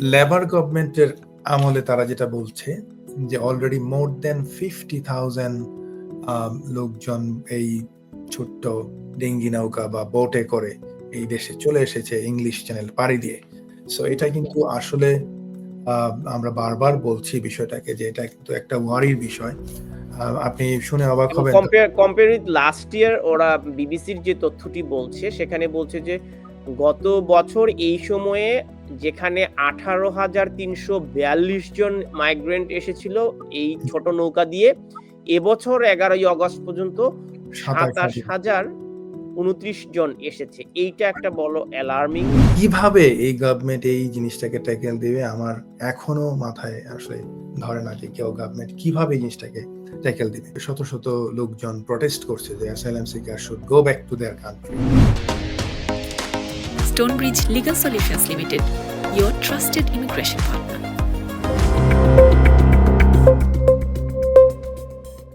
Labour গভর্নমেন্টের আমলে তারা যেটা বলছে যে already more than fifty thousand লোকজন এই ছোট্ট ডেঙ্গি নৌকা বা বোটে করে এই দেশে চলে এসেছে ইংলিশ চ্যানেল পাড়ি দিয়ে। সো এটা কিন্তু আসলে আমরা বারবার বলছি বিষয়টাকে যে এটা কিন্তু একটা ওয়ারির বিষয়। আপনি শুনে অবাক হবেন। Compare compare with last year ওরা বিবিসির যে তথ্যটি বলছে সেখানে বলছে যে গত বছর এই সময়ে যেখানে আঠারো হাজার তিনশো বিয়াল্লিশ জন মাইগ্রেন্ট এসেছিল এই ছোট নৌকা দিয়ে এবছর এগারোই অগস্ট পর্যন্ত সাতাশ। হাজার। উনত্রিশ জন এসেছে। এইটা একটা বড় অ্যালার্মিং কীভাবে এই গভর্নমেন্ট এই জিনিসটাকে ট্যাকেল দিবে? আমার এখনও মাথায় আসলে ধরে না যে কেউ গভর্নমেন্ট কীভাবে এই জিনিসটাকে ট্যাকেল দিবে। শত শত লোকজন প্রটেস্ট করছে যে asylum seeker should go back to their country Stonebridge Legal Solutions Limited, your trusted immigration partner.